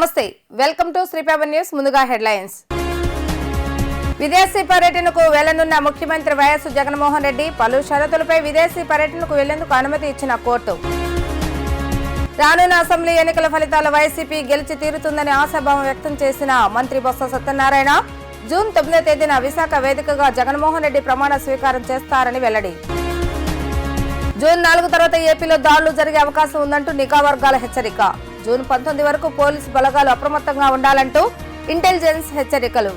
నమస్తే welcome to Sripavan news ముందుగా headlines. విదేశీ పర్యటనకు వెళ్ళనున్న ముఖ్యమంత్రి వైఎస్ జగన్మోహన్ రెడ్డి పలు షరతులపై విదేశీ పర్యటనకు వెళ్ళేందుకు అనుమతి ఇచ్చిన కోర్టు. రానున్న అసెంబ్లీ ఎన్నికల ఫలితాల వైసీపీ గెలిచి తీరుతుందని ఆశాభావం వ్యక్తం చేసిన మంత్రి బొత్స సత్యనారాయణ జూన్ తొమ్మిదో తేదీన విశాఖ వేదికగా జగన్మోహన్ రెడ్డి ప్రమాణ స్వీకారం చేస్తారని వెల్లడి. జూన్ నాలుగు తర్వాత ఏపీలో దాడులు జరిగే అవకాశం ఉందంటూ నిఘా వర్గాల హెచ్చరిక. జూన్ పంతొమ్మిది వరకు పోలీసు బలగాలు అప్రమత్తంగా ఉండాలంటూ ఇంటెలిజెన్స్ హెచ్చరికలు.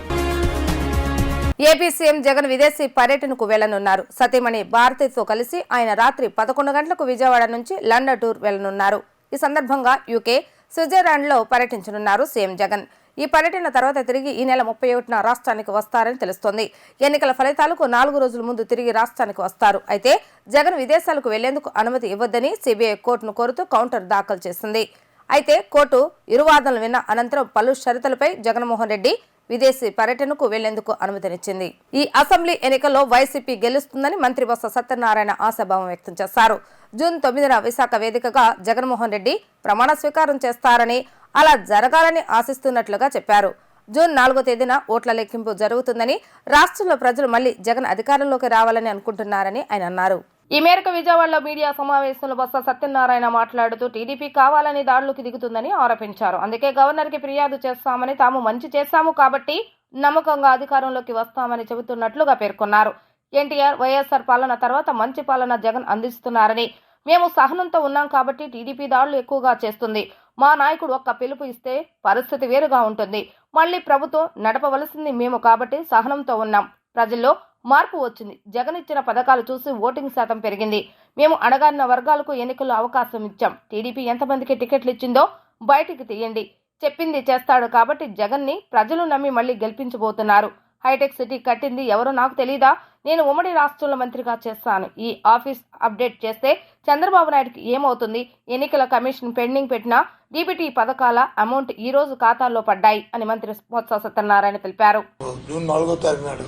ఏపీ సీఎం జగన్ విదేశీ పర్యటనకు వెళ్ళనున్నారు. సతీమణి భారతితో కలిసి ఆయన రాత్రి పదకొండు గంటలకు విజయవాడ నుంచి లండన్ టూర్ వెళ్ళనున్నారు. ఈ సందర్భంగా యూకే స్విట్జర్లాండ్లో పర్యటించనున్నారు సీఎం జగన్. ఈ పర్యటన తర్వాత తిరిగి ఈ నెల ముప్పై ఒకటిన రాష్ట్రానికి వస్తారని తెలుస్తోంది. ఎన్నికల ఫలితాలకు నాలుగు రోజుల ముందు తిరిగి రాష్ట్రానికి వస్తారు. అయితే జగన్ విదేశాలకు వెళ్ళేందుకు అనుమతి ఇవ్వద్దని సిబిఐ కోర్టును కోరుతూ కౌంటర్ దాఖలు చేసింది. అయితే కోర్టు ఇరువాదనలు విన్న అనంతరం పలు షరతులపై జగన్మోహన్ రెడ్డి విదేశీ పర్యటనకు వెళ్ళేందుకు అనుమతినిచ్చింది. ఈ అసెంబ్లీ ఎన్నికల్లో వైసీపీ గెలుస్తుందని మంత్రి బొత్స సత్యనారాయణ ఆశాభావం వ్యక్తం చేశారు. జూన్ తొమ్మిదిన విశాఖ వేదికగా జగన్మోహన్ రెడ్డి ప్రమాణ స్వీకారం చేస్తారని అలా జరగాలని ఆశిస్తున్నట్లుగా చెప్పారు. జూన్ నాలుగో తేదీన ఓట్ల లెక్కింపు జరుగుతుందని రాష్ట్రంలో ప్రజలు మళ్ళీ జగన్ అధికారంలోకి రావాలని అనుకుంటున్నారని ఆయన అన్నారు. ఈ మేరకు విజయవాడలో మీడియా సమావేశంలో బొత్స సత్యనారాయణ మాట్లాడుతూ టీడీపీ కావాలని దాడులకు దిగుతుందని ఆరోపించారు. అందుకే గవర్నర్కి ఫిర్యాదు చేస్తామని తాము మంచి చేశాము కాబట్టి నమ్మకంగా అధికారంలోకి వస్తామని చెబుతున్నట్లుగా పేర్కొన్నారు. ఎన్టీఆర్ వైఎస్ఆర్ పాలన తర్వాత మంచి పాలన జగన్ అందిస్తున్నారని. మేము సహనంతో ఉన్నాం కాబట్టి టీడీపీ దాడులు ఎక్కువగా చేస్తుంది. మా నాయకుడు ఒక్క పిలుపు ఇస్తే పరిస్థితి వేరుగా ఉంటుంది. మళ్ళీ ప్రభుత్వం నడపవలసింది మేము కాబట్టి సహనంతో ఉన్నాం. ప్రజల్లో మార్పు వచ్చింది. జగన్ ఇచ్చిన పథకాలు చూసి ఓటింగ్ శాతం పెరిగింది. మేము అణగారిన వర్గాలకు ఎన్నికల్లో అవకాశం ఇచ్చాం. టీడీపీ ఎంతమందికి టికెట్లు ఇచ్చిందో బయటికి తీయండి. చెప్పింది చేస్తాడు కాబట్టి జగన్ని ప్రజలు నమ్మి మళ్ళీ గెలిపించబోతున్నారు. హైటెక్ సిటీ కట్టింది ఎవరో నాకు తెలీదా? నేను ఉమ్మడి రాష్ట్రంలో మంత్రిగా చేస్తాను. ఈ ఆఫీస్ అప్డేట్ చేస్తే చంద్రబాబు నాయుడుకి ఏమవుతుంది? ఎన్నికల కమిషన్ పెండింగ్ పెట్టిన డీబీటీ పథకాల అమౌంట్ ఈ రోజు ఖాతాల్లో పడ్డాయి అని మంత్రి బొత్స సత్యనారాయణ తెలిపారు. జూన్ నాలుగో తారీఖు నాడు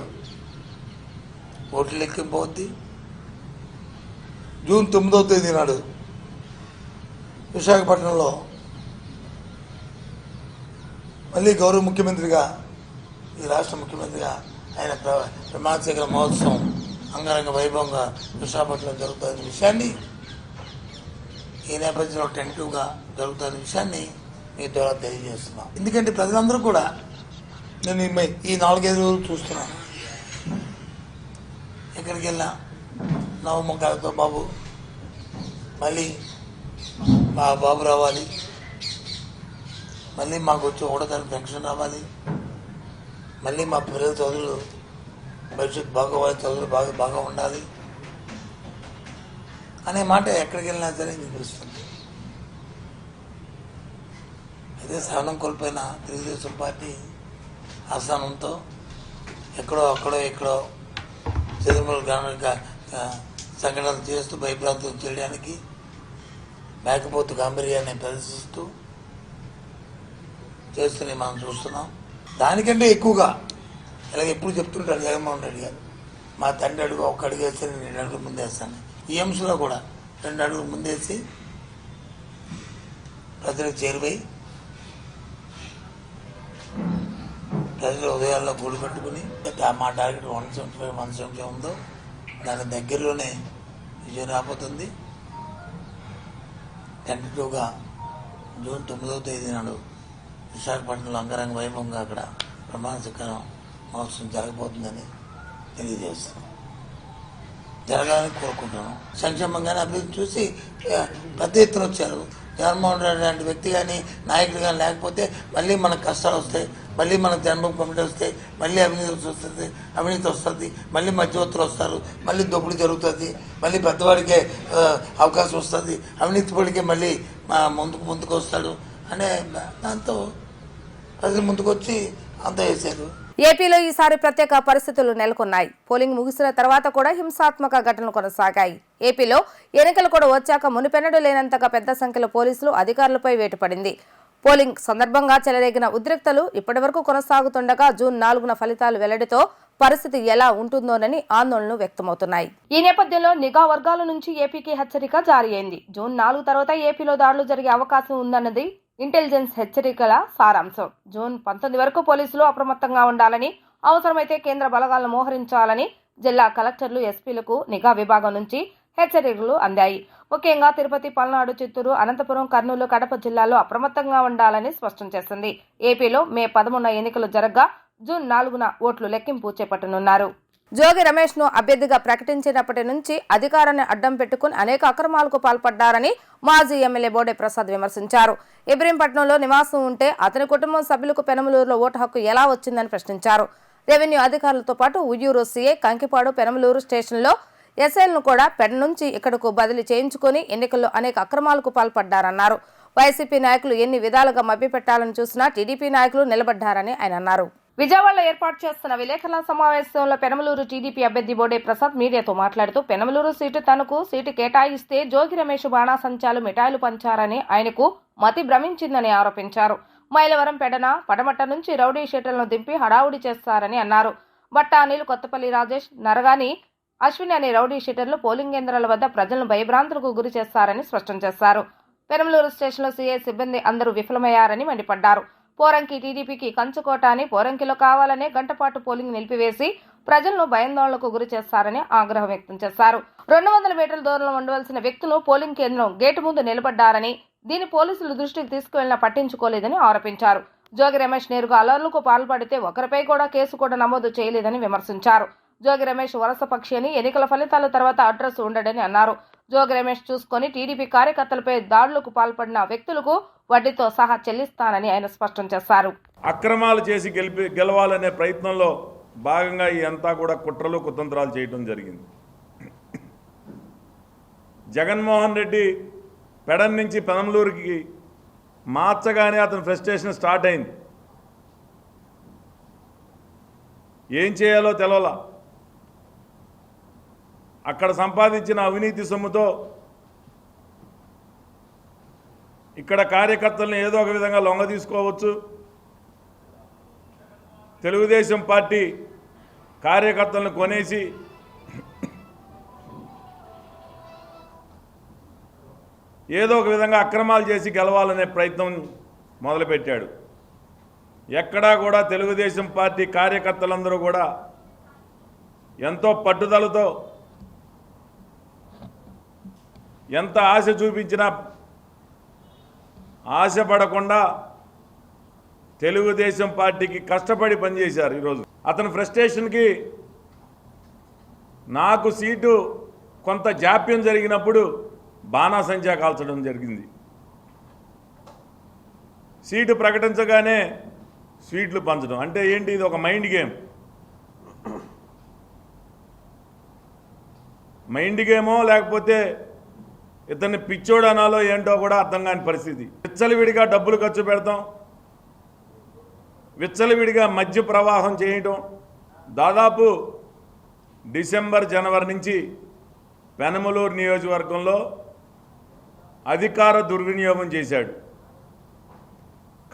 ఓట్లు లెక్కింపు అవుద్ది జూన్ తొమ్మిదవ తేదీ నాడు విశాఖపట్నంలో మళ్ళీ గౌరవ ముఖ్యమంత్రిగా ఈ రాష్ట్ర ముఖ్యమంత్రిగా ఆయన ప్రమాదశేఖర ప్రమాణ మహోత్సవం అంగరంగ వైభవంగా విశాఖపట్నం జరుగుతున్న విషయాన్ని ఈ నేపథ్యంలో టెంటివ్గా జరుగుతున్న విషయాన్ని మీ ద్వారా తెలియజేస్తున్నాం. ఎందుకంటే ప్రజలందరూ కూడా నేను ఈ నాలుగైదు రోజులు చూస్తున్నాను. ఎక్కడికి వెళ్ళినా నవముఖాలతో బాబు. మళ్ళీ మా బాబు రావాలి. మళ్ళీ మాకు వచ్చి ఒకటో పెన్షన్ రావాలి. మళ్ళీ మా పిల్లల చదువులు భవిష్యత్తు బాగోవాలి చదువులు బాగా బాగా ఉండాలి. అనే మాట ఎక్కడికి వెళ్ళినా సరే వినిపిస్తుంది అయితే సహనం కోల్పోయిన తెలుగుదేశం పార్టీ అసహనంతో ఎక్కడో అక్కడో ఎక్కడో తిరుమల గ్రామీణ సంఘటనలు చేస్తూ భయప్రాంతం చేయడానికి మేకపోతు గాంభీర్యాన్ని ప్రదర్శిస్తూ చేస్తున్నాయి మనం చూస్తున్నాం. దానికంటే ఎక్కువగా ఇలాగ ఎప్పుడు చెప్తుంటాడు జగన్మోహన్ రెడ్డి గారు మా తండ్రి అడుగు ఒక అడుగు వేస్తే నేను రెండు అడుగులు ముందేస్తాను. ఈ అంశంలో కూడా రెండు అడుగులు ముందేసి ప్రజలకు చేరువై ప్రజల ఉదయాల్లో గూడు కట్టుకుని మా target one seventy five one seventy ఉందో దాని దగ్గరలోనే విజయం రాబోతుంది. టెంటేటివ్గా జూన్ తొమ్మిదవ తేదీ నాడు విశాఖపట్నంలో అంగరంగ వైభవంగా అక్కడ ప్రమాణ స్వీకారం మహోత్సవం జరగబోతుందని తెలియజేస్తున్నాం. జరగాలని కోరుకుంటున్నాం. సంక్షేమంగానే అభివృద్ధి చూసి పెద్ద ఎత్తున వచ్చారు. జగన్మోహన్ రెడ్డి లాంటి వ్యక్తి కానీ నాయకుడు కానీ లేకపోతే మళ్ళీ మనకు కష్టాలు వస్తాయి మళ్ళీ మనకు జన్మ కమిటీ వస్తాయి మళ్ళీ అవినీతి వస్తుంది అవినీతి వస్తుంది మళ్ళీ మధ్యవర్తులు వస్తారు మళ్ళీ దొప్పుడు జరుగుతుంది మళ్ళీ పెద్దవాడికే అవకాశం వస్తుంది అవినీతి పడికే మళ్ళీ మా ముందుకు ముందుకు వస్తాడు అనే దాంతో ప్రజలు ముందుకు వచ్చి అంత వేశారు ఏపీలో ఈసారి ప్రత్యేక పరిస్థితులు నెలకొన్నాయి. పోలింగ్ ముగిసిన తర్వాత కూడా హింసాత్మక ఘటనలు కొనసాగాయి. ఏపీలో ఎన్నికలు కూడా వచ్చాక మునిపెన్నడు లేనంతగా పెద్ద సంఖ్యలో పోలీసులు అధికారులపై వేటుపడింది పోలింగ్ సందర్భంగా చెలరేగిన ఉద్రిక్తలు ఇప్పటివరకు కొనసాగుతుండగా జూన్ నాలుగున ఫలితాలు వెల్లడితో పరిస్థితి ఎలా ఉంటుందోనని ఆందోళనలు వ్యక్తమవుతున్నాయి. ఈ నేపథ్యంలో నిఘా వర్గాల నుంచి ఏపీకి హెచ్చరిక జారీ అయింది. జూన్ నాలుగు తర్వాత ఏపీలో దాడులు జరిగే అవకాశం ఉందన్నది ఇంటెలిజెన్స్ హెచ్చరికల సారాంశం. జూన్ పంతొమ్మిది వరకు పోలీసులు అప్రమత్తంగా ఉండాలని అవసరమైతే కేంద్ర బలగాలను మోహరించాలని జిల్లా కలెక్టర్లు ఎస్పీలకు నిఘా విభాగం నుంచి హెచ్చరికలు అందాయి. ముఖ్యంగా తిరుపతి పల్నాడు చిత్తూరు అనంతపురం కర్నూలు కడప జిల్లాల్లో అప్రమత్తంగా ఉండాలని స్పష్టం చేసింది. ఏపీలో మే పదమూడున ఎన్నికలు జరగ్గా జూన్ నాలుగున ఓట్లు లెక్కింపు చేపట్టనున్నారు. జోగి రమేష్ను అభ్యర్థిగా ప్రకటించినప్పటి నుంచి అధికారాన్ని అడ్డం పెట్టుకుని అనేక అక్రమాలకు పాల్పడ్డారని మాజీ ఎమ్మెల్యే బోడే ప్రసాద్ విమర్శించారు. ఇబ్రహీంపట్నంలో నివాసం ఉంటే అతని కుటుంబం సభ్యులకు పెనమలూరులో ఓటు హక్కు ఎలా వచ్చిందని ప్రశ్నించారు. రెవెన్యూ అధికారులతో పాటు ఉయ్యూరు సీఐ కంకిపాడు పెనమలూరు స్టేషన్లో ఎస్ఐలను కూడా పెడ నుంచి ఇక్కడకు బదిలీ చేయించుకొని ఎన్నికల్లో అనేక అక్రమాలకు పాల్పడ్డారన్నారు. వైసీపీ నాయకులు ఎన్ని విధాలుగా మభ్యపెట్టాలని చూసినా టీడీపీ నాయకులు నిలబడ్డారని ఆయన అన్నారు. విజయవాడలో ఏర్పాటు చేస్తున్న విలేకరుల సమావేశంలో పెనమలూరు టీడీపీ అభ్యర్థి బోడే ప్రసాద్ మీడియాతో మాట్లాడుతూ పెనమలూరు సీటు తనకు సీటు కేటాయిస్తే జోగి రమేష్ బాణాసంచాలు మిఠాయిలు పంచారని ఆయనకు మతి భ్రమించిందని ఆరోపించారు. మైలవరం పెడన పడమట నుంచి రౌడీ షీటర్లను దింపి హడావుడి చేస్తారని అన్నారు. బట్ట అనిల్ కొత్తపల్లి రాజేష్ నరగాని అశ్విని అనే రౌడీ షీటర్లు పోలింగ్ కేంద్రాల వద్ద ప్రజలను భయభ్రాంతులకు గురి చేస్తారని స్పష్టం చేశారు. పెనమలూరు స్టేషన్లో సీఐ సిబ్బంది అందరూ విఫలమయ్యారని మండిపడ్డారు. పోరంకి టీడీపీకి కంచుకోట అని పోరంకిలో కావాలనే గంటపాటు పోలింగ్ నిలిపివేసి ప్రజలను భయాందోళనకు గురి చేస్తారని ఆగ్రహం వ్యక్తం చేశారు. రెండు వందల మీటర్ల దూరంలో ఉండవలసిన వ్యక్తులు పోలింగ్ కేంద్రం గేటు ముందు నిలబడ్డారని దీని పోలీసులు దృష్టికి తీసుకువెళ్ళినా పట్టించుకోలేదని ఆరోపించారు. జోగి రమేష్ నేరుగా అలర్లకు పాల్పడితే ఒకరిపై కూడా కేసు కూడా నమోదు చేయలేదని విమర్శించారు. జోగి రమేష్ వలస పక్షి అని ఎన్నికల ఫలితాల తర్వాత అడ్రస్ ఉండడని అన్నారు. జోగి రమేష్ చూసుకొని టీడీపీ కార్యకర్తలపై దాడులకు పాల్పడిన వ్యక్తులకు వడ్డీతో సహా చెల్లిస్తానని ఆయన స్పష్టం చేశారు. అక్రమాలు చేసి గెలిపి గెలవాలనే ప్రయత్నంలో భాగంగా ఈ అంతా కూడా కుట్రలు కుతంత్రాలు చేయడం జరిగింది. జగన్మోహన్ రెడ్డి పెడన్ నుంచి పెనంలూరుకి మార్చగానే అతని ఫ్రస్ట్రేషన్ స్టార్ట్ అయింది. ఏం చేయాలో తెలవలా. అక్కడ సంపాదించిన అవినీతి సొమ్ముతో ఇక్కడ కార్యకర్తలను ఏదో ఒక విధంగా లొంగ తీసుకోవచ్చు. తెలుగుదేశం పార్టీ కార్యకర్తలను కొనేసి ఏదో ఒక విధంగా అక్రమాలు చేసి గెలవాలనే ప్రయత్నం మొదలుపెట్టాడు. ఎక్కడా కూడా తెలుగుదేశం పార్టీ కార్యకర్తలందరూ కూడా ఎంతో పట్టుదలతో ఎంత ఆశ చూపించినా ఆశపడకుండా తెలుగుదేశం పార్టీకి కష్టపడి పనిచేశారు ఈరోజు. అతని ఫ్రస్ట్రేషన్కి నాకు సీటు కొంత జాప్యం జరిగినప్పుడు బాణాసంచా కాల్చడం జరిగింది. సీటు ప్రకటించగానే స్వీట్లు పంచడం. అంటే ఏంటి? ఇది ఒక మైండ్ గేమ్. మైండ్ గేమో లేకపోతే ఇతన్ని పిచ్చోడు అనాలో ఏంటో కూడా అర్థం కాని పరిస్థితి. విచ్చలవిడిగా డబ్బులు ఖర్చు పెడతాం. విచ్చలవిడిగా మధ్య ప్రవాహం చేయటం. దాదాపు డిసెంబర్ జనవరి నుంచి పెనమలూరు నియోజకవర్గంలో అధికార దుర్వినియోగం చేశాడు.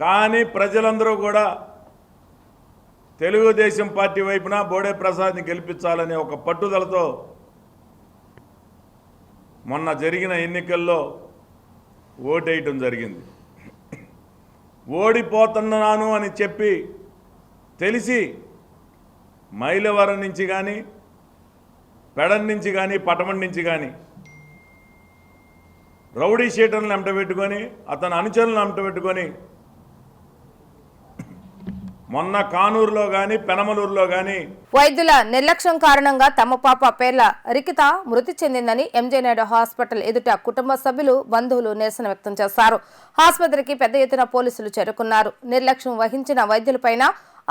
కానీ ప్రజలందరూ కూడా తెలుగుదేశం పార్టీ వైపున బోడే ప్రసాద్ని గెలిపించాలనే ఒక పట్టుదలతో మొన్న జరిగిన ఎన్నికల్లో ఓటేయటం జరిగింది. ఓడిపోతున్నాను అని చెప్పి తెలిసి మైలవరం నుంచి కానీ పెడన్ నుంచి కానీ పటమం నుంచి కానీ రౌడీ షీటర్లను ఎంటబెట్టుకొని అతని అనుచరులను ఎంటబెట్టుకొని మొన్న కానూరులో కానీ పెనమలూరులో కానీ వైద్యుల నిర్లక్ష్యం కారణంగా తమ పాప పేర్ల రికిత మృతి చెందిందని ఎంజే నాయుడు హాస్పిటల్ ఎదుట కుటుంబ సభ్యులు బంధువులు నిరసన వ్యక్తం చేశారు. ఆసుపత్రికి పెద్ద ఎత్తున పోలీసులు చేరుకున్నారు. నిర్లక్ష్యం వహించిన వైద్యులపైన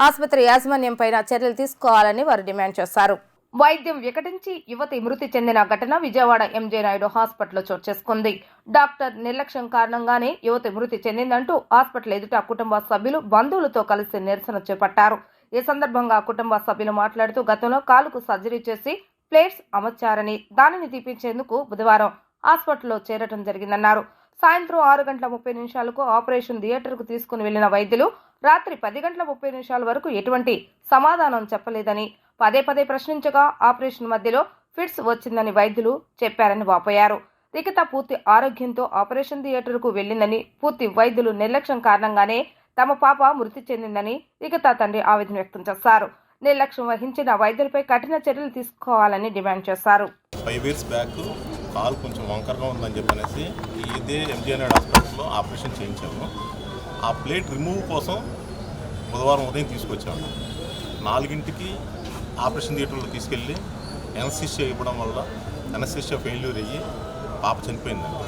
ఆసుపత్రి యాజమాన్యం పైన చర్యలు తీసుకోవాలని వారు డిమాండ్ చేశారు. వైద్యం వికటించి యువతి మృతి చెందిన ఘటన విజయవాడ ఎంజే నాయుడు హాస్పిటల్లో చోటు చేసుకుంది. డాక్టర్ నిర్లక్ష్యం కారణంగానే యువతి మృతి చెందిందంటూ హాస్పిటల్ ఎదుట కుటుంబ సభ్యులు బంధువులతో కలిసి నిరసన చేపట్టారు. ఈ సందర్భంగా కుటుంబ సభ్యులు మాట్లాడుతూ గతంలో కాలుకు సర్జరీ చేసి ప్లేట్స్ అమర్చారని దానిని తీపించేందుకు బుధవారం హాస్పిటల్లో చేరటం జరిగిందన్నారు. సాయంత్రం ఆరు గంటల ముప్పై నిమిషాలకు ఆపరేషన్ థియేటర్కు తీసుకుని వెళ్ళిన వైద్యులు రాత్రి పది గంటల ముప్పై నిమిషాల వరకు ఎటువంటి సమాధానం చెప్పలేదని పదే పదే ప్రశ్నించగా ఆపరేషన్ మధ్యలో ఫిట్స్ వచ్చిందని వైద్యులు చెప్పారని వాపోయారు. రికిత పూర్తి ఆరోగ్యంతో ఆపరేషన్ థియేటర్కు వెళ్ళిందని పూర్తి వైద్యులు నిర్లక్ష్యం కారణంగానే తమ పాప మృతి చెందిందని రికిత తండ్రి ఆవేదన వ్యక్తం చేశారు. నిర్లక్ష్యం వహించిన వైద్యులపై కఠిన చర్యలు తీసుకోవాలని డిమాండ్ చేశారు. ఫైవ్ ఇయర్స్ బ్యాక్ కాలు కొంచెం వంకరగా ఉందని చెప్పనేసి ఇదే ఎంజీఎన్ఆర్ హాస్పిటల్లో ఆపరేషన్ చేయించాము. ఆ ప్లేట్ రిమూవ్ కోసం బుధవారం ఉదయం తీసుకొచ్చాము. నాలుగింటికి ఆపరేషన్ థియేటర్లో తీసుకెళ్ళి ఎనస్థిషియా ఇవ్వడం వల్ల ఎనస్థిషియా ఫెయిల్యూర్ అయ్యి పాప చనిపోయిందండి.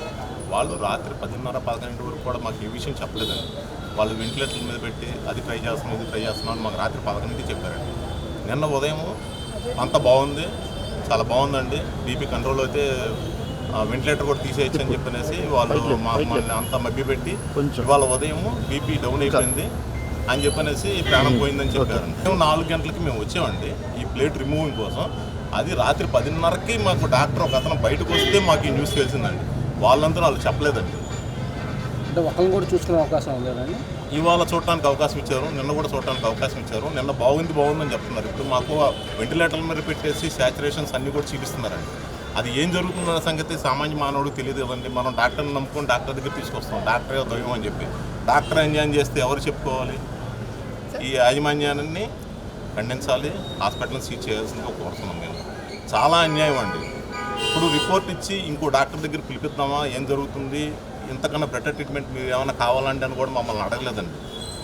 వాళ్ళు రాత్రి పదిన్నర పదకొండు వరకు కూడా మాకు ఏ విషయం చెప్పలేదండి. వాళ్ళు వెంటిలేటర్ల మీద పెట్టి అది ట్రై చేస్తున్నాం ఇది ట్రై చేస్తున్నాం అని మాకు రాత్రి పదకొండింటికి చెప్పారండి. నిన్న ఉదయం అంత బాగుంది చాలా బాగుందండి. బీపీ కంట్రోల్ అయితే వెంటిలేటర్ కూడా తీసేయచ్చు అని చెప్పనేసి వాళ్ళు మా మమ్మల్ని అంతా పెట్టి ఇవాళ ఉదయం బీపీ డౌన్ అయిపోయింది. అని చెప్పనేసి ప్రాణం పోయిందని చెప్పారు. మేము నాలుగు గంటలకి మేము వచ్చామండి. ఈ ప్లేట్ రిమూవింగ్ కోసం. అది రాత్రి పదిన్నరకి మాకు డాక్టర్ ఒక అతను బయటకు వస్తే మాకు ఈ న్యూస్ తెలిసిందండి. వాళ్ళంతా వాళ్ళు చెప్పలేదండి. అంటే ఒకరిని కూడా చూసుకునే అవకాశం లేదండి ఇవాళ చూడటానికి అవకాశం ఇచ్చారు. నిన్న కూడా చూడటానికి అవకాశం ఇచ్చారు. నిన్న బాగుంది బాగుందని చెప్తున్నారు. ఇప్పుడు మాకు వెంటిలేటర్ల మీద పెట్టేసి శాచురేషన్స్ అన్ని కూడా చూపిస్తున్నారండి అది ఏం జరుగుతుందన్న సంగతి సామాన్య మానవుడికి తెలియదు కదండి. మనం డాక్టర్ని నమ్ముకొని డాక్టర్ దగ్గర తీసుకొస్తాం. డాక్టర్ దైవం అని చెప్పి. డాక్టర్ అన్యాయం చేస్తే ఎవరు చెప్పుకోవాలి? ఈ యాజమాన్యాన్ని ఖండించాలి. హాస్పిటల్ని సీజ్ చేయాల్సిందిగా కోరుతున్నాం మేము. చాలా అన్యాయం అండి. ఇప్పుడు రిపోర్ట్ ఇచ్చి ఇంకో డాక్టర్ దగ్గర పిలిపిద్దామా? ఏం జరుగుతుంది? ఇంతకన్నా బెటర్ ట్రీట్మెంట్ మీరు ఏమైనా కావాలంటే అని కూడా మమ్మల్ని అడగలేదండి.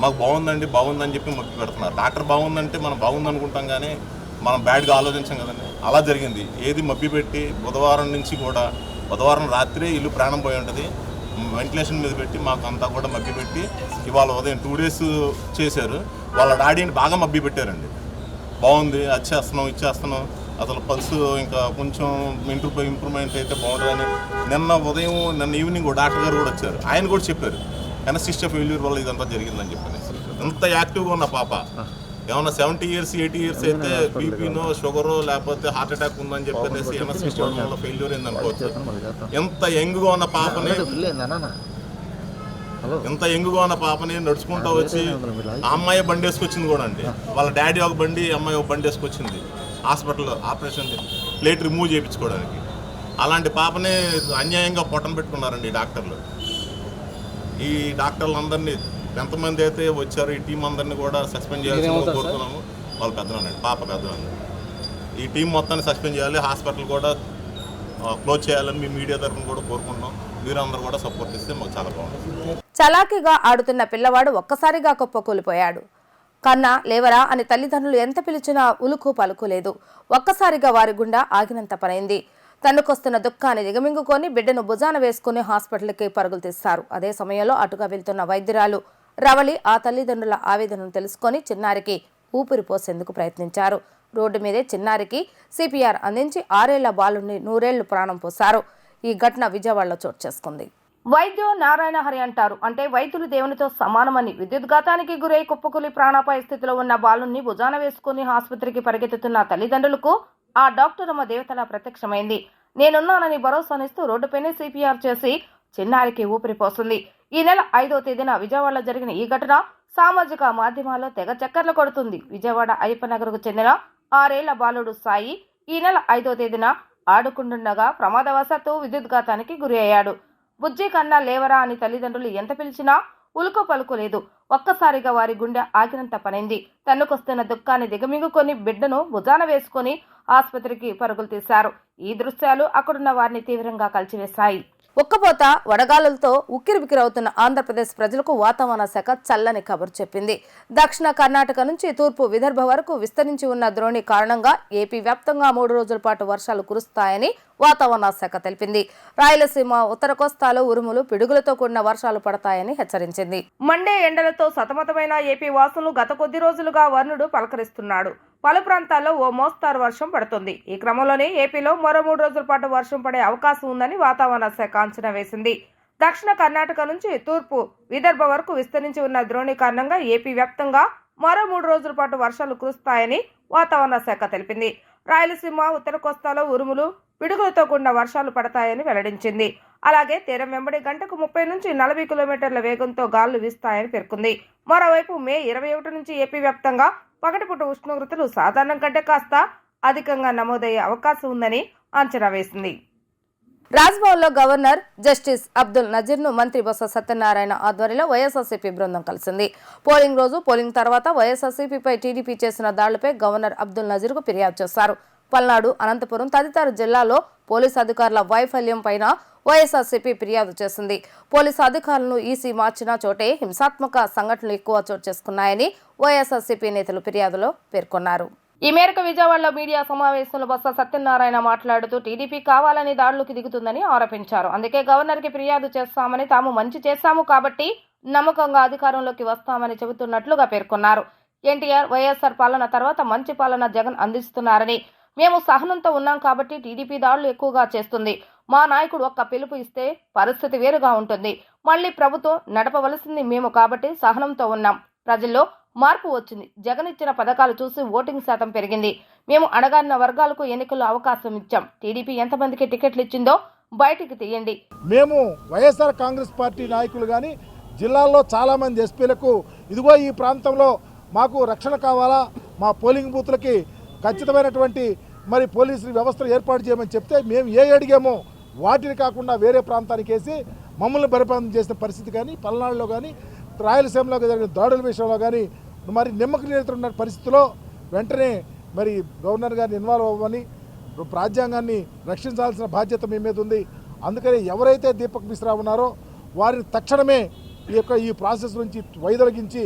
మాకు బాగుందండి బాగుందని చెప్పి మొక్కి పెడుతున్నారు. డాక్టర్ బాగుందంటే మనం బాగుంది అనుకుంటాం కానీ మనం బ్యాడ్గా ఆలోచించాం కదండి. అలా జరిగింది. ఏది మబ్బి పెట్టి బుధవారం నుంచి కూడా బుధవారం రాత్రే ఇల్లు ప్రాణం పోయి ఉంటుంది. వెంటిలేషన్ మీద పెట్టి మాకు అంతా కూడా మభ్యపెట్టి ఇవాళ ఉదయం టూ డేస్ చేశారు. వాళ్ళ డాడీని బాగా మబ్బి పెట్టారండి. బాగుంది వచ్చేస్తున్నాం ఇచ్చేస్తున్నాం. అసలు పల్స్ ఇంకా కొంచెం ఇంప్రూవ్ ఇంప్రూవ్మెంట్ అయితే బాగుంటుందని నిన్న ఉదయం నిన్న ఈవినింగ్ డాక్టర్ గారు కూడా వచ్చారు. ఆయన కూడా చెప్పారు. ఎనసిస్టా ఫెయిల్యూర్ వల్ల ఇదంతా జరిగిందని చెప్పారు ఎంత యాక్టివ్గా ఉన్న పాప. ఏమన్నా సెవెంటీ ఇయర్స్ ఎయిటీ ఇయర్స్ అయితే బీపీనో షుగరో లేకపోతే హార్ట్ అటాక్ ఉందని చెప్పేసి వల్ల ఫెయిల్యూర్ అయింది అనుకోవచ్చు. ఎంత యంగ్గా ఉన్న పాపని ఎంత యంగ్గా ఉన్న పాపని నడుచుకుంటూ వచ్చి ఆ అమ్మాయి బండి వేసుకొచ్చింది కూడా అండి. వాళ్ళ డాడీ ఒక బండి అమ్మాయి ఒక బండి వేసుకొచ్చింది హాస్పిటల్లో ఆపరేషన్ ప్లేట్ రిమూవ్ చేయించుకోవడానికి. అలాంటి పాపని అన్యాయంగా పొట్టన పెట్టుకున్నారండి డాక్టర్లు. ఈ డాక్టర్లు అందరినీ ఎంతమంది అయితే వచ్చారో ఈ టీం అందరినీ కూడా సస్పెండ్ సార్? కోరుతున్నాము. వాళ్ళు పెద్దనండి పాప పెద్దనండి ఈ టీం మొత్తాన్ని సస్పెండ్ చేయాలి హాస్పిటల్ కూడా క్లోజ్ చేయాలని మీ మీడియా తరఫున కూడా కోరుకుంటున్నాం. మీరందరూ కూడా సపోర్ట్ ఇస్తే మాకు చాలా బాగుంటుంది. చలాకీగా ఆడుతున్న పిల్లవాడు ఒక్కసారిగా కుప్పకూలిపోయాడు. కన్నా లేవరా అని తల్లిదండ్రులు ఎంత పిలిచినా ఉలుకు పలుకులేదు. ఒక్కసారిగా వారి గుండా ఆగినంత పనైంది. తన్నుకొస్తున్న దుఃఖాన్ని దిగమింగుకొని బిడ్డను భుజాన వేసుకుని హాస్పిటల్కి పరుగులు తీస్తారు. అదే సమయంలో అటుగా వెళ్తున్న వైద్యురాలు రవళి ఆ తల్లిదండ్రుల ఆవేదనను తెలుసుకొని చిన్నారికి ఊపిరి పోసేందుకు ప్రయత్నించారు. రోడ్డు మీదే చిన్నారికి సిపిఆర్ అందించి ఆరేళ్ళ బాలుని నూరేళ్ళు ప్రాణం పోశారు. ఈ ఘటన విజయవాడలో చోటు చేసుకుంది. వైద్యో నారాయణ హరి అంటారు. అంటే వైద్యులు దేవునితో సమానమని విద్యుద్ఘాతానికి గురై కుప్పకూలి ప్రాణాపాయ స్థితిలో ఉన్న బాలుని భుజాన వేసుకుని ఆసుపత్రికి పరిగెత్తుతున్న తల్లిదండ్రులకు ఆ డాక్టర్ అమ్మ దేవతలా ప్రత్యక్షమైంది. నేనున్నానని భరోసానిస్తూ రోడ్డుపైనే సిపిఆర్ చేసి చిన్నారికి ఊపిరి పోస్తుంది ఈ నెల ఐదో తేదీన విజయవాడలో జరిగిన ఈ ఘటన సామాజిక మాధ్యమాల్లో తెగ చక్కర్లు కొడుతుంది. విజయవాడ అయ్యప్పనగర్కు చెందిన ఆరేళ్ళ బాలుడు సాయి ఈ నెల ఐదో తేదీన ఆడుకుంటుండగా ప్రమాదవశాత్తు విద్యుద్ఘాతానికి గురి అయ్యాడు. బుజ్జి కన్నా లేవరా అని తల్లిదండ్రులు ఎంత పిలిచినా ఉలుకు పలుకు లేదు. ఒక్కసారిగా వారి గుండె ఆగినంత పనైంది. తన్నుకొస్తున్న దుఃఖాన్ని దిగమింగుకొని బిడ్డను భుజాన వేసుకొని ఆసుపత్రికి పరుగులు తీశారు. ఈ దృశ్యాలు అక్కడున్న వారిని తీవ్రంగా కలిచివేశాయి. ఉక్కపోత వడగాలులతో ఉక్కిరిబిక్కిరవుతున్న ఆంధ్రప్రదేశ్ ప్రజలకు వాతావరణ శాఖ చల్లని కబురు చెప్పింది. దక్షిణ కర్ణాటక నుంచి తూర్పు విదర్భ వరకు విస్తరించి ఉన్న ద్రోణి కారణంగా ఏపీ వ్యాప్తంగా మూడు రోజుల పాటు వర్షాలు కురుస్తాయని వాతావరణ శాఖ తెలిపింది. రాయలసీమ ఉత్తర కోస్తాలో ఉరుములు పిడుగులతో కూడిన వర్షాలు పడతాయని హెచ్చరించింది. మండే ఎండలతో సతమతమైన ఏపీ వాసులు గత కొద్ది రోజులుగా వర్ణుడు పలకరిస్తున్నాడు. పలు ప్రాంతాల్లో ఓ మోస్తారు వర్షం పడుతుంది. ఈ క్రమంలోనే ఏపీలో మరో మూడు రోజుల పాటు వర్షం పడే అవకాశం ఉందని వాతావరణ శాఖ అంచనా వేసింది. దక్షిణ కర్ణాటక నుంచి తూర్పు విదర్భ వరకు విస్తరించి ఉన్న ద్రోణి కారణంగా ఏపీ వ్యాప్తంగా మరో మూడు రోజుల పాటు వర్షాలు కురుస్తాయని వాతావరణ శాఖ తెలిపింది. రాయలసీమ ఉత్తర కోస్తాలో ఉరుములు పిడుగులతో కూడిన వర్షాలు పడతాయని వెల్లడించింది. అలాగే తీరం వెంబడి గంటకు ముప్పై నుంచి నలభై కిలోమీటర్ల వేగంతో గాలులు వీస్తాయని పేర్కొంది. మరోవైపు మే ఇరవై ఒకటి నుంచి ఏపీ వ్యాప్తంగా పగటిపూట ఉష్ణోగ్రతలు సాధారణం కంటే కాస్త అధికంగా నమోదయ్యే అవకాశం ఉందని అంచనా వేసింది. రాజ్భవన్లో గవర్నర్ జస్టిస్ అబ్దుల్ నజీర్ను మంత్రి బొత్స సత్యనారాయణ ఆధ్వర్యంలో వైఎస్ఆర్సీపీ బృందం కలిసింది. పోలింగ్ రోజు పోలింగ్ తర్వాత వైఎస్ఆర్సీపీపై టీడీపీ చేసిన దాడులపై గవర్నర్ అబ్దుల్ నజీర్కు ఫిర్యాదు చేశారు. పల్నాడు అనంతపురం తదితర జిల్లాలో పోలీసు అధికారుల వైఫల్యం పైన వైఎస్ఆర్సీపీ ఫిర్యాదు చేసింది. పోలీసు అధికారులను ఈసీ మార్చిన చోటే హింసాత్మక సంఘటనలు ఎక్కువ చోటు చేసుకున్నాయని వైఎస్ఆర్సీపీ నేతలు ఫిర్యాదులో పేర్కొన్నారు. ఈ మేరకు విజయవాడలో మీడియా సమావేశంలో బొత్స సత్యనారాయణ మాట్లాడుతూ టీడీపీ కావాలని దాడులకు దిగుతుందని ఆరోపించారు. అందుకే గవర్నర్కి ఫిర్యాదు చేస్తామని తాము మంచి చేశాము కాబట్టి నమ్మకంగా అధికారంలోకి వస్తామని చెబుతున్నట్లుగా పేర్కొన్నారు. ఎన్టీఆర్ వైఎస్ఆర్ పాలన తర్వాత మంచి పాలన జగన్ అందిస్తున్నారని మేము సహనంతో ఉన్నాం కాబట్టి టీడీపీ దాడులు ఎక్కువగా చేస్తుంది. మా నాయకుడు ఒక్క పిలుపు ఇస్తే పరిస్థితి వేరుగా ఉంటుంది. మళ్ళీ ప్రభుత్వం నడపవలసింది మేము కాబట్టి సహనంతో ఉన్నాం. ప్రజల్లో మార్పు వచ్చింది. జగన్ ఇచ్చిన పథకాలు చూసి ఓటింగ్ శాతం పెరిగింది. మేము అడగారిన వర్గాలకు ఎన్నికల్లో అవకాశం ఇచ్చాం. టీడీపీ ఎంతమందికి టికెట్లు ఇచ్చిందో బయటికి తీయండి. మేము వైఎస్ఆర్ కాంగ్రెస్ పార్టీ నాయకులు కానీ జిల్లాల్లో చాలామంది ఎస్పీలకు ఇదిగో ఈ ప్రాంతంలో మాకు రక్షణ కావాలా? మా పోలింగ్ బూత్లకి ఖచ్చితమైనటువంటి మరి పోలీసులు వ్యవస్థలు ఏర్పాటు చేయమని చెప్తే మేము ఏ అడిగామో వాటిని కాకుండా వేరే ప్రాంతానికి వేసి మమ్మల్ని పరిపాలన చేసిన పరిస్థితి కానీ పల్నాడులో కానీ రాయలసీమలో జరిగిన దాడుల విషయంలో కానీ మరి నిమ్మక నీరుతున్న పరిస్థితిలో వెంటనే మరి గవర్నర్ గారిని ఇన్వాల్వ్ అవ్వమని రాజ్యాంగాన్ని రక్షించాల్సిన బాధ్యత మీ మీద ఉంది. అందుకని ఎవరైతే దీపక్ మిశ్రా ఉన్నారో వారిని తక్షణమే ఈ యొక్క ఈ ప్రాసెస్ నుంచి వైదొలగించి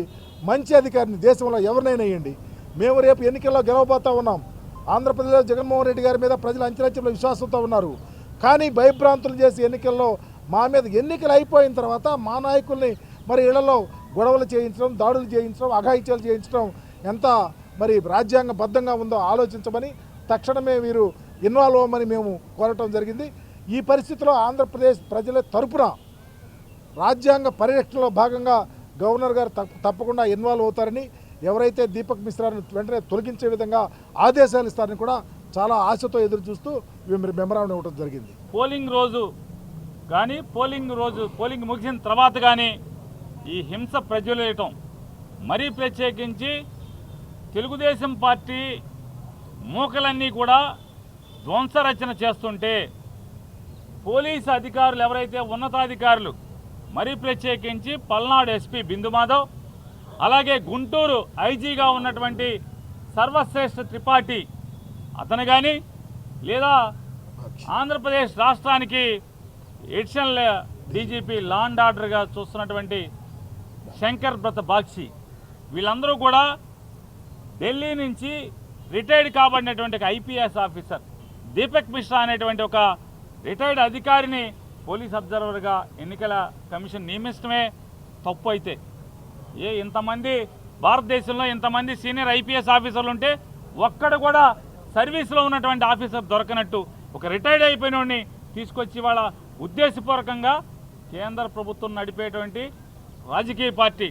మంచి అధికారిని దేశంలో ఎవరినైనా వేయండి. మేము రేపు ఎన్నికల్లో గెలవబోతా ఉన్నాం. ఆంధ్రప్రదేశ్లో జగన్మోహన్ రెడ్డి గారి మీద ప్రజలు అంచెలంచెల విశ్వాసంతో ఉన్నారు. కానీ భయభ్రాంతులు చేసి ఎన్నికల్లో మా మీద ఎన్నికలు అయిపోయిన తర్వాత మా నాయకుల్ని మరి ఇళ్ళలో గొడవలు చేయించడం దాడులు చేయించడం అఘాయిత్యాలు చేయించడం ఎంత మరి రాజ్యాంగబద్ధంగా ఉందో ఆలోచించమని తక్షణమే వీరు ఇన్వాల్వ్ అవ్వమని మేము కోరటం జరిగింది. ఈ పరిస్థితిలో ఆంధ్రప్రదేశ్ ప్రజల తరపున రాజ్యాంగ పరిరక్షణలో భాగంగా గవర్నర్ గారు తప్ప- తప్పకుండా ఇన్వాల్వ్ అవుతారని ఎవరైతే దీపక్ మిశ్రాను వెంటనే తొలగించే విధంగా ఆదేశాలు ఇస్తారని కూడా చాలా ఆశతో ఎదురు చూస్తూ మెమరాండం ఇవ్వడం జరిగింది. పోలింగ్ రోజు కానీ పోలింగ్ రోజు పోలింగ్ ముగిసిన తర్వాత కానీ ఈ హింస ప్రజ్వలేయటం మరీ ప్రత్యేకించి తెలుగుదేశం పార్టీ మూకలన్నీ కూడా ధ్వంసరచన చేస్తుంటే పోలీసు అధికారులు ఎవరైతే ఉన్నతాధికారులు మరీ ప్రత్యేకించి పల్నాడు ఎస్పీ బిందు మాధవ్ అలాగే గుంటూరు ఐజీగా ఉన్నటువంటి సర్వశ్రేష్ఠ త్రిపాఠి అతను కానీ లేదా ఆంధ్రప్రదేశ్ రాష్ట్రానికి ఎడిషనల్ డీజీపీ లా అండ్ ఆర్డర్గా చూస్తున్నటువంటి శంకర్ బ్రత బాక్షి. వీళ్ళందరూ కూడా ఢిల్లీ నుంచి రిటైర్డ్ కాబడినటువంటి ఒక ఐపీఎస్ ఆఫీసర్. దీపక్ మిశ్రా అనేటువంటి ఒక రిటైర్డ్ అధికారిని పోలీస్ అబ్జర్వర్గా ఎన్నికల కమిషన్ నియమించడమే తప్పు అయితే. ఏ ఇంతమంది భారతదేశంలో ఇంతమంది సీనియర్ ఐపీఎస్ ఆఫీసర్లు ఉంటే ఒక్కడ కూడా సర్వీస్లో ఉన్నటువంటి ఆఫీసర్ దొరకనట్టు. ఒక రిటైర్డ్ అయిపోయినోడిని తీసుకొచ్చి వాళ్ళ ఉద్దేశపూర్వకంగా కేంద్ర ప్రభుత్వం నడిపేటువంటి రాజకీయ పార్టీ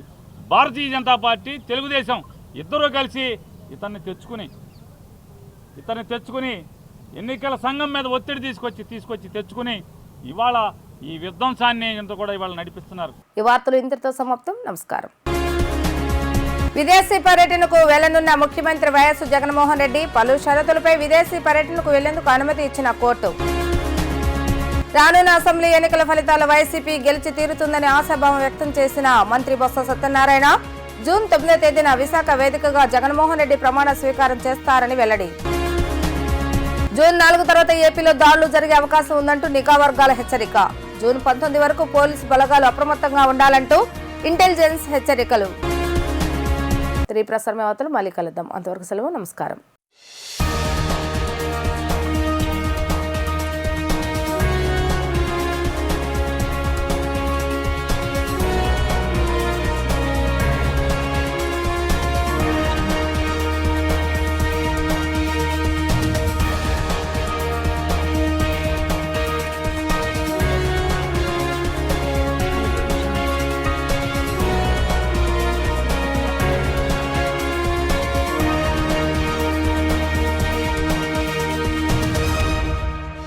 భారతీయ జనతా పార్టీ తెలుగుదేశం ఇద్దరూ కలిసి ఇతన్ని తెచ్చుకుని ఇతన్ని తెచ్చుకుని ఎన్నికల సంఘం మీద ఒత్తిడి తీసుకొచ్చి తీసుకొచ్చి తెచ్చుకుని ఇవాళ ఈ విధ్వంసాన్ని ఇంత కూడా ఇవాళ నడిపిస్తున్నారు. ఈ వార్తలు ఇంతటితో సమాప్తం. నమస్కారం. విదేశీ పర్యటనకు వెళ్ళనున్న ముఖ్యమంత్రి వైఎస్ జగన్మోహన్ రెడ్డి పలు షరతులపై విదేశీ పర్యటనకు వెళ్ళేందుకు అనుమతి ఇచ్చిన కోర్టు. రానున్న అసెంబ్లీ ఎన్నికల ఫలితాల వైసీపీ గెలిచి తీరుతుందని ఆశాభావం వ్యక్తం చేసిన మంత్రి బొత్స సత్యనారాయణ జూన్ తొమ్మిదో తేదీన విశాఖ వేదికగా జగన్మోహన్ రెడ్డి ప్రమాణ స్వీకారం చేస్తారని వెల్లడి. జూన్ నాలుగు తర్వాత ఏపీలో దాడులు జరిగే అవకాశం ఉందంటూ నిఘా వర్గాల హెచ్చరిక. జూన్ పంతొమ్మిది వరకు పోలీసు బలగాలు అప్రమత్తంగా ఉండాలంటూ ఇంటెలిజెన్స్ హెచ్చరికలు. రేపు ప్రసారం మళ్ళీ కలుద్దాం. అంతవరకు సెలవు నమస్కారం.